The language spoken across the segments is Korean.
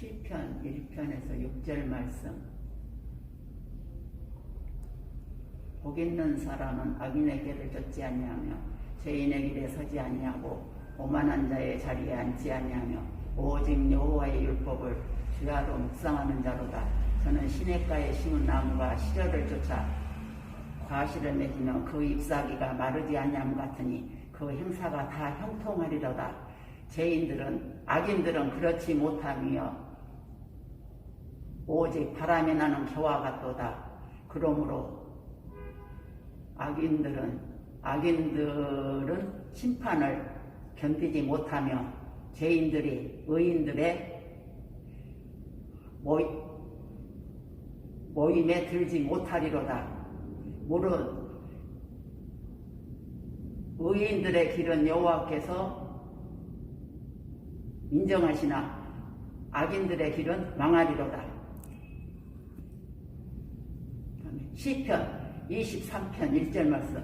시편 1편에서 6절 말씀. 복 있는 사람은 악인의 길을 쫓지 아니하며 죄인의 길에 서지 아니하고 오만한 자의 자리에 앉지 아니하며 오직 여호와의 율법을 주야로 묵상하는 자로다. 저는 시냇가에 심은 나무가 시절을 쫓아 과실을 맺으며 그 잎사귀가 마르지 아니함 같으니 그 행사가 다 형통하리로다. 죄인들은 악인들은 그렇지 못하며 오직 바람이 나는 겨와 같도다 그러므로 악인들은 악인들은 심판을 견디지 못하며 죄인들이 의인들의 모이, 모임에 들지 못하리로다. 물은 의인들의 길은 여호와께서 인정하시나 악인들의 길은 망하리로다. 시편 23편 1절 말씀.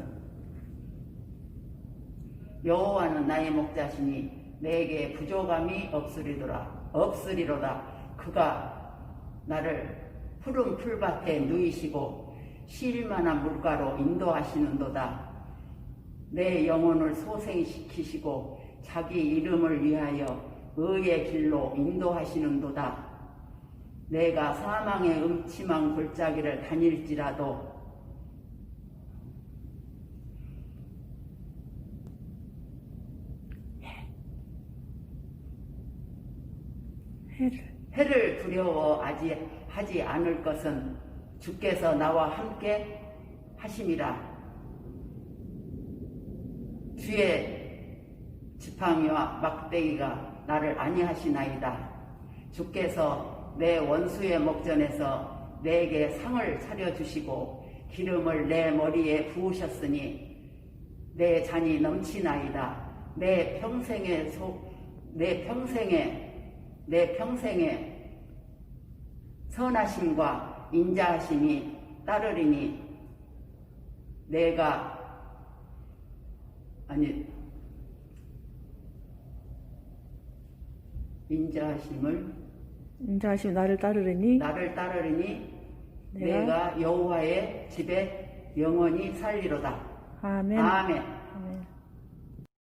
여호와는 나의 목자시니 내게 부족함이 없으리로다 없으리로다. 그가 나를 푸른 풀밭에 누이시고 쉴만한 물가로 인도하시는도다. 내 영혼을 소생시키시고 자기 이름을 위하여 의의 길로 인도하시는도다 내가 사망의 음침한 골짜기를 다닐지라도 해를 두려워하지 하지 않을 것은 주께서 나와 함께 하심이라. 주의 지팡이와 막대기가 나를 안위하시나이다. 주께서 내 원수의 목전에서 내게 상을 차려주시고 기름을 내 머리에 부으셨으니 내 잔이 넘치나이다. 내 평생의 소, 내 평생의 내 평생에 선하심과 인자하심이 따르리니 내가 아니 인자하심을 인자하시면 나를 따르리니 나를 따르리니 내가 내가 여호와의 집에 영원히 살리로다. 아멘. 아멘.